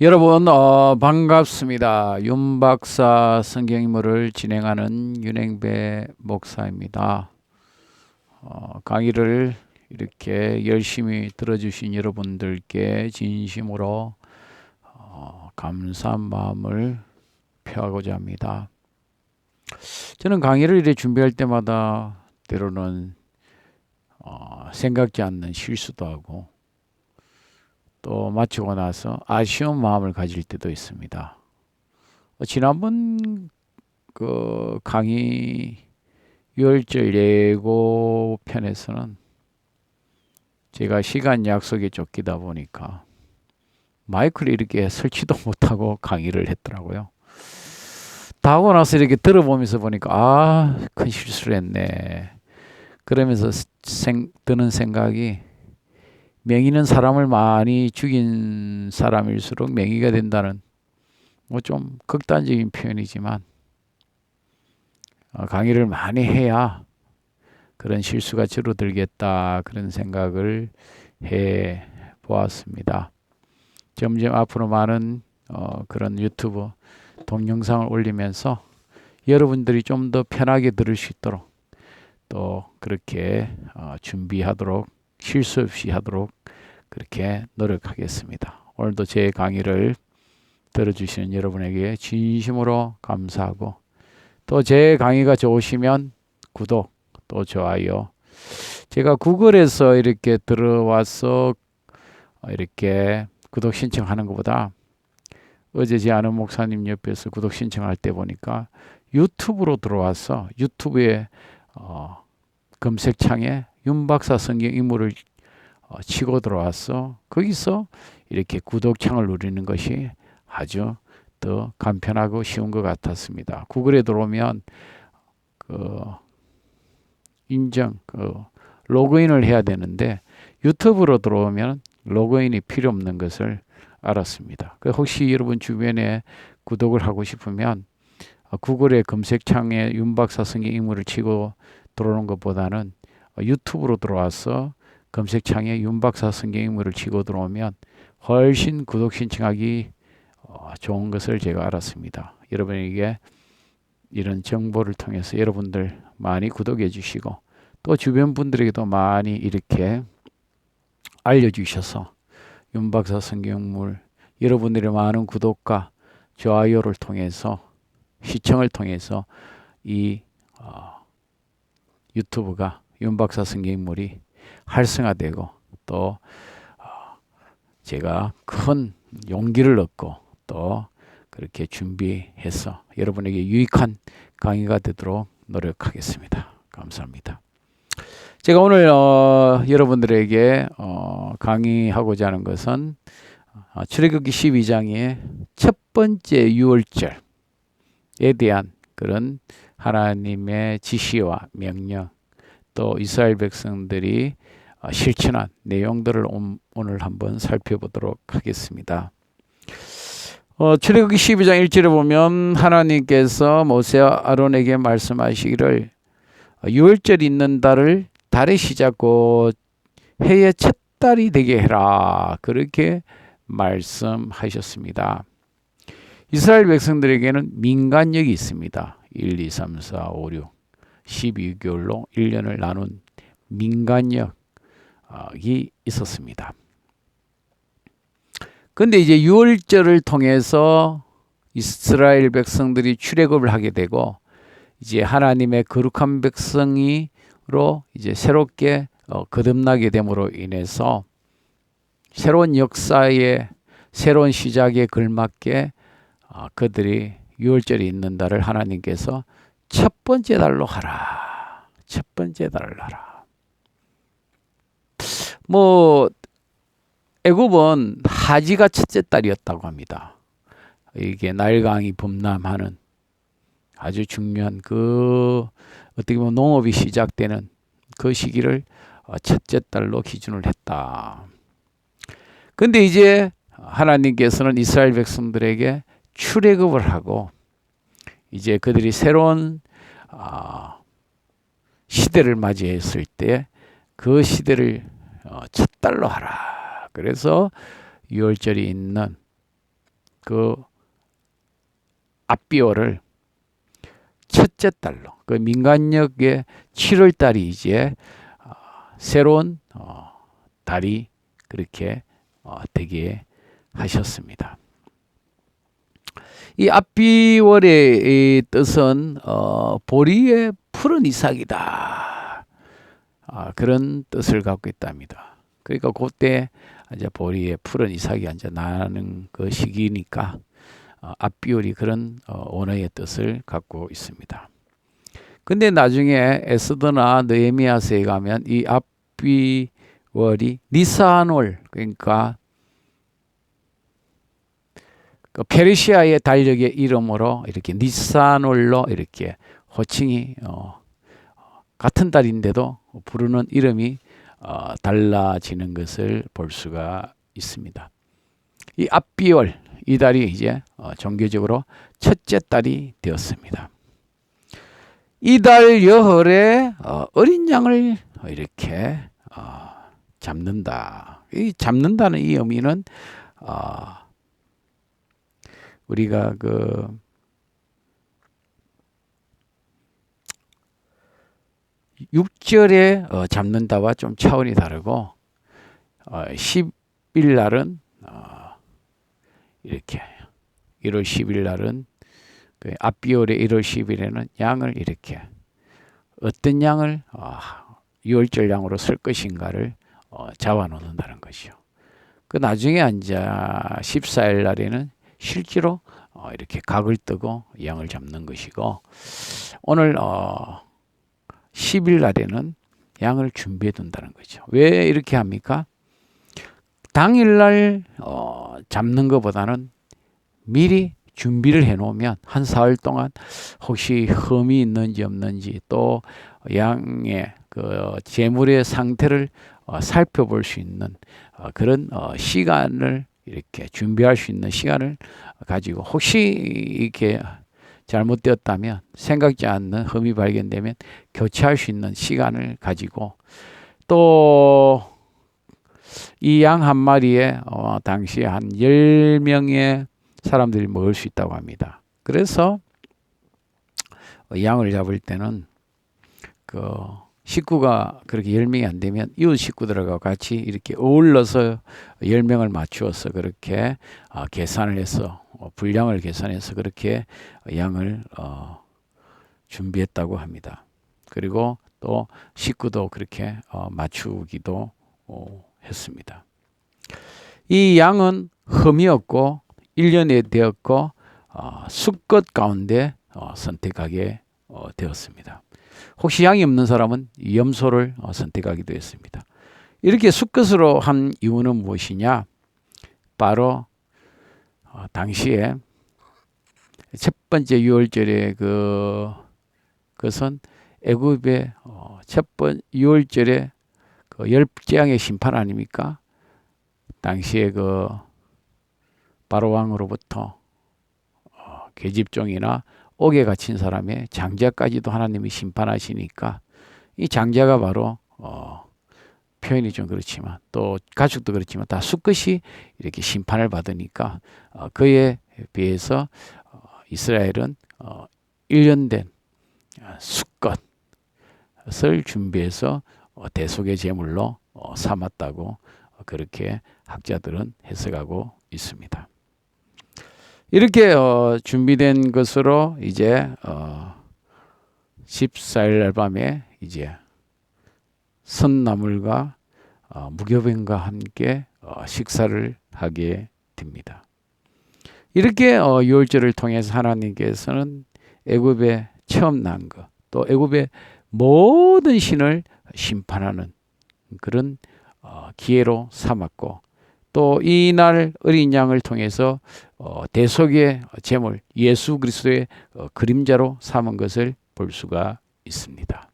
여러분 어, 반갑습니다. 윤 박사 성경인물을 진행하는 윤행배 목사입니다. 어, 강의를 이렇게 열심히 들어주신 여러분들께 진심으로 어, 감사한 마음을 표하고자 합니다. 저는 강의를 이렇게 준비할 때마다 때로는 어, 생각지 않는 실수도 하고 또 마치고 나서 아쉬운 마음을 가질 때도 있습니다. 어, 지난번 그 강의 유월절 예고 편에서는 제가 시간 약속에 쫓기다 보니까 마이크를 이렇게 설치도 못하고 강의를 했더라고요. 다 하고 나서 이렇게 들어보면서 보니까 아, 큰 실수를 했네. 그러면서 생, 드는 생각이 맹이는 사람을 많이 죽인 사람일수록 맹이가 된다는 뭐 좀 극단적인 표현이지만 어, 강의를 많이 해야 그런 실수가 줄어들겠다 그런 생각을 해 보았습니다. 점점 앞으로 많은 어, 그런 유튜브 동영상을 올리면서 여러분들이 좀 더 편하게 들을 수 있도록 또 그렇게 어, 준비하도록 실수 없이 하도록 그렇게 노력하겠습니다. 오늘도 제 강의를 들어주시는 여러분에게 진심으로 감사하고 또 제 강의가 좋으시면 구독 또 좋아요 제가 구글에서 이렇게 들어와서 이렇게 구독 신청하는 것보다 어제 제 아는 목사님 옆에서 구독 신청할 때 보니까 유튜브로 들어와서 유튜브에 어, 검색창에 윤박사 성경 인물을 어, 치고 들어와서 거기서 이렇게 구독창을 누리는 것이 아주 더 간편하고 쉬운 것 같았습니다. 구글에 들어오면 그 인정 그 로그인을 해야 되는데 유튜브로 들어오면 로그인이 필요 없는 것을 알았습니다. 그 혹시 여러분 주변에 구독을 하고 싶으면 구글의 검색창에 윤박사 성경 인물을 치고 들어오는 것보다는 유튜브로 들어와서 검색창에 윤박사 성경 인물을 치고 들어오면 훨씬 구독 신청하기 어, 좋은 것을 제가 알았습니다. 여러분에게 이런 정보를 통해서 여러분들 많이 구독해 주시고 또 주변 분들에게도 많이 이렇게 알려주셔서 윤박사 성경물 여러분들의 많은 구독과 좋아요를 통해서 시청을 통해서 이 어, 유튜브가 윤박사 성경물이 활성화되고 또 어, 제가 큰 용기를 얻고 또 그렇게 준비해서 여러분에게 유익한 강의가 되도록 노력하겠습니다. 감사합니다. 제가 오늘 어, 여러분들에게 어, 강의하고자 하는 것은 어, 출애굽기 12장의 첫 번째 유월절에 대한 그런 하나님의 지시와 명령 또 이스라엘 백성들이 어, 실천한 내용들을 오늘 한번 살펴보도록 하겠습니다. 어, 출애굽기 12장 1절에 보면 하나님께서 모세와 아론에게 말씀하시기를 유월절 있는 달을 달의 시작고 해의 첫 달이 되게 해라. 그렇게 말씀하셨습니다. 이스라엘 백성들에게는 민간력이 있습니다. 1, 2, 3, 4, 5, 6, 12개월로 1년을 나눈 민간력이 있었습니다. 근데 이제 6월절을 통해서 이스라엘 백성들이 출애굽을 하게 되고 이제 하나님의 거룩한 백성이로 이제 새롭게 어, 거듭나게 됨으로 인해서 새로운 역사의 새로운 시작에 걸맞게 어, 그들이 6월절이 있는 달을 하나님께서 첫 번째 달로 하라. 첫 번째 달을 하라. 뭐 애굽은 하지가 첫째 달이었다고 합니다. 이게 날강이 범람하는 아주 중요한 그 어떻게 보면 농업이 시작되는 그 시기를 어, 첫째 달로 기준을 했다. 근데 이제 하나님께서는 이스라엘 백성들에게 출애굽을 하고 이제 그들이 새로운 어, 시대를 맞이했을 때 그 시대를 어, 첫 달로 하라. 그래서 6월절이 있는 그 앞비월을 첫째 달로 그 민간역의 7월 달이 이제 어, 새로운 어, 달이 그렇게 어, 되게 하셨습니다. 이 앞비월의 이 뜻은 어, 보리의 푸른 이삭이다. 아, 그런 뜻을 갖고 있답니다. 그러니까 그때 이제 보리의 푸른 이삭이 이제 나는 그 시기니까 어, 앞비월이 그런 어, 언어의 뜻을 갖고 있습니다. 근데 나중에 에스더나 느헤미야서에 가면 이 앞비월이 니산월 그러니까 그 페르시아의 달력의 이름으로 이렇게 니산월로 이렇게 호칭이 어, 같은 달인데도 부르는 이름이 어, 달라지는 것을 볼 수가 있습니다. 이 앞비월 이 달이 이제 어, 종교적으로 첫째 달이 되었습니다. 이달 여흘에 어, 어린 양을 이렇게 어, 잡는다. 이 잡는다는 이 의미는 어, 우리가 그 육절에 어, 잡는다와 좀 차원이 다르고 어, 10일 날은 어, 이렇게 1월 10일 날은 그 앞비월의 1월 10일에는 양을 이렇게 어떤 양을 어, 유월절 양으로 쓸 것인가를 어, 잡아 놓는다는 것이요. 그 나중에 앉아 14일 날에는 실제로 어, 이렇게 각을 뜨고 양을 잡는 것이고 오늘 어, 10일 날에는 양을 준비해 둔다는 거죠. 왜 이렇게 합니까? 당일날 어, 잡는 것보다는 미리 준비를 해 놓으면 한 사흘 동안 혹시 흠이 있는지 없는지 또 양의 그 재물의 상태를 어, 살펴볼 수 있는 어, 그런 어, 시간을 이렇게 준비할 수 있는 시간을 가지고 혹시 이렇게 잘못되었다면 생각지 않는 흠이 발견되면 교체할 수 있는 시간을 가지고 또 이 양 한 마리에 어, 당시에 한 10명의 사람들이 먹을 수 있다고 합니다. 그래서 양을 잡을 때는 그 식구가 그렇게 10명이 안 되면 이웃 식구들하고 같이 이렇게 어울러서 10명을 맞추어서 그렇게 어, 계산을 해서 어, 분량을 계산해서 그렇게 양을 어, 준비했다고 합니다. 그리고 또 식구도 그렇게 어, 맞추기도 어, 했습니다. 이 양은 흠이 없고 1년에 되었고 어, 수컷 가운데 어, 선택하게 어, 되었습니다. 혹시 양이 없는 사람은 염소를 어, 선택하기도 했습니다. 이렇게 수컷으로 한 이유는 무엇이냐? 바로 어, 당시에 첫 번째 유월절에 그 그것은 애굽의 어, 첫번 유월절에 그 열재앙의 심판 아닙니까? 당시에 그 바로 왕으로부터 어, 계집종이나 옥에 갇힌 사람의 장자까지도 하나님이 심판하시니까 이 장자가 바로 어, 표현이 좀 그렇지만 또 가축도 그렇지만 다 수컷이 이렇게 심판을 받으니까 어, 그에 비해서 어, 이스라엘은 어, 1년 된 어, 수컷을 준비해서 어, 대속의 제물로 어, 삼았다고 어, 그렇게 학자들은 해석하고 있습니다. 이렇게 어, 준비된 것으로 이제 어, 14일 날 밤에 이제 선나물과 어, 무교병과 함께 어, 식사를 하게 됩니다. 이렇게 어, 유월절을 통해서 하나님께서는 애굽에 처음 난 것, 또 애굽의 모든 신을 심판하는 그런 어, 기회로 삼았고 또 이날 어린 양을 통해서 어, 대속의 제물 예수 그리스도의 어, 그림자로 삼은 것을 볼 수가 있습니다.